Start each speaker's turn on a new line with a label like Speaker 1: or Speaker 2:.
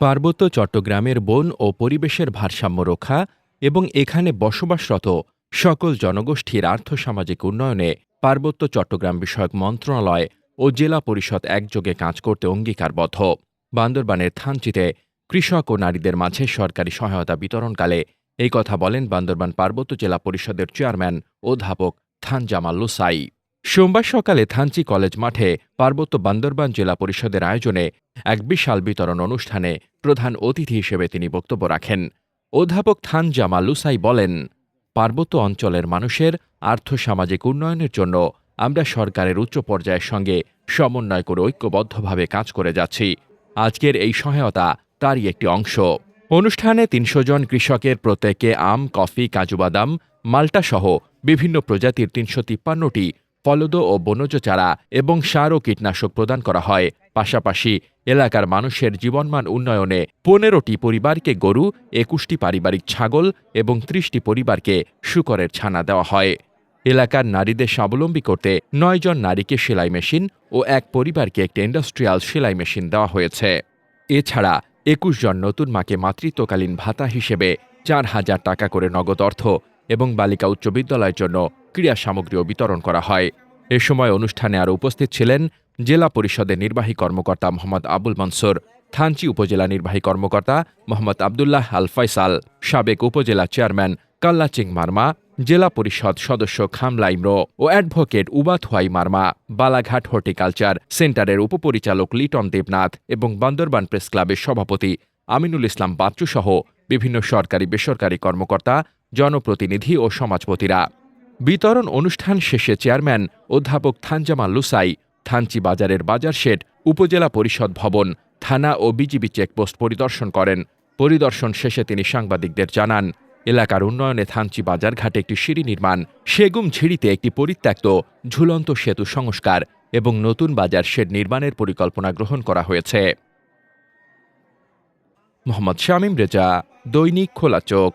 Speaker 1: পার্বত্য চট্টগ্রামের বন ও পরিবেশের ভারসাম্য রক্ষা এবং এখানে বসবাসরত সকল জনগোষ্ঠীর আর্থসামাজিক উন্নয়নে পার্বত্য চট্টগ্রাম বিষয়ক মন্ত্রণালয় ও জেলা পরিষদ একযোগে কাজ করতে অঙ্গীকারবদ্ধ। বান্দরবানের থানচিতে কৃষক ও নারীদের মাঝে সরকারি সহায়তা বিতরণকালে এই কথা বলেন বান্দরবান পার্বত্য জেলা পরিষদের চেয়ারম্যান অধ্যাপক থানজামাল লুসাই সোমবার সকালে থানচি কলেজ মাঠে পার্বত্য বান্দরবান জেলা পরিষদের আয়োজনে এক বিশাল বিতরণ অনুষ্ঠানে প্রধান অতিথি হিসেবে তিনি বক্তব্য রাখেন। অধ্যাপক থান জামাল লুসাই বলেন, পার্বত্য অঞ্চলের মানুষের আর্থসামাজিক উন্নয়নের জন্য আমরা সরকারের উচ্চ পর্যায়ের সঙ্গে সমন্বয় করে ঐক্যবদ্ধভাবে কাজ করে যাচ্ছি। আজকের এই সহায়তা তারই একটি অংশ। অনুষ্ঠানে তিনশো জন কৃষকের প্রত্যেকে আম, কফি কাজুবাদাম মাল্টা সহ বিভিন্ন প্রজাতির তিনশো তিপ্পান্নটি ফলদ ও বনজ চারা এবং সার ও কীটনাশক প্রদান করা হয়। পাশাপাশি এলাকার মানুষের জীবনমান উন্নয়নে পনেরোটি পরিবারকে গরু, একুশটি পারিবারিক ছাগল এবং ত্রিশটি পরিবারকে শুকরের ছানা দেওয়া হয়। এলাকার নারীদের স্বাবলম্বী করতে নয় জন নারীকে সেলাই মেশিন ও এক পরিবারকে একটি ইন্ডাস্ট্রিয়াল সেলাই মেশিন দেওয়া হয়েছে। এছাড়া একুশ জন নতুন মাকে মাতৃত্বকালীন ভাতা হিসেবে চার হাজার টাকা করে নগদ অর্থ এবং বালিকা উচ্চ বিদ্যালয়ের জন্য ক্রীড়া সামগ্রীও বিতরণ করা হয়। এ সময় অনুষ্ঠানে আরও উপস্থিত ছিলেন জেলা পরিষদের নির্বাহী কর্মকর্তা মোহাম্মদ আবুল মনসুর, থানচি উপজেলা নির্বাহী কর্মকর্তা মোহাম্মদ আবদুল্লাহ আল ফয়সাল, সাবেক উপজেলা চেয়ারম্যান কাল্লাচিং মার্মা, জেলা পরিষদ সদস্য খামলা ইমরো ও অ্যাডভোকেট উবাথুয়াই মার্মা, বালাঘাট হর্টিকালচার সেন্টারের উপপরিচালক লিটন দেবনাথ এবং বান্দরবান প্রেস ক্লাবের সভাপতি আমিনুল ইসলাম বাচ্চু সহ বিভিন্ন সরকারি বেসরকারি কর্মকর্তা জনপ্রতিনিধি ও সমাজপতিরা। বিতরণ অনুষ্ঠান শেষে চেয়ারম্যান অধ্যাপক থানজামাল লুসাই, থানচি বাজারের বাজার শেড, উপজেলা পরিষদ ভবন, থানা ও বিজিবি চেকপোস্ট পরিদর্শন করেন। পরিদর্শন শেষে তিনি সাংবাদিকদের জানান, এলাকার উন্নয়নে থানচি বাজার ঘাটে একটি সিঁড়ি নির্মাণ, সেগুম ঝিড়িতে একটি পরিত্যক্ত, ঝুলন্ত সেতু সংস্কার এবং নতুন বাজার শেড নির্মাণের পরিকল্পনা গ্রহণ করা হয়েছে। মোহাম্মদ শামীম রেজা, দৈনিক খোলা চোখ।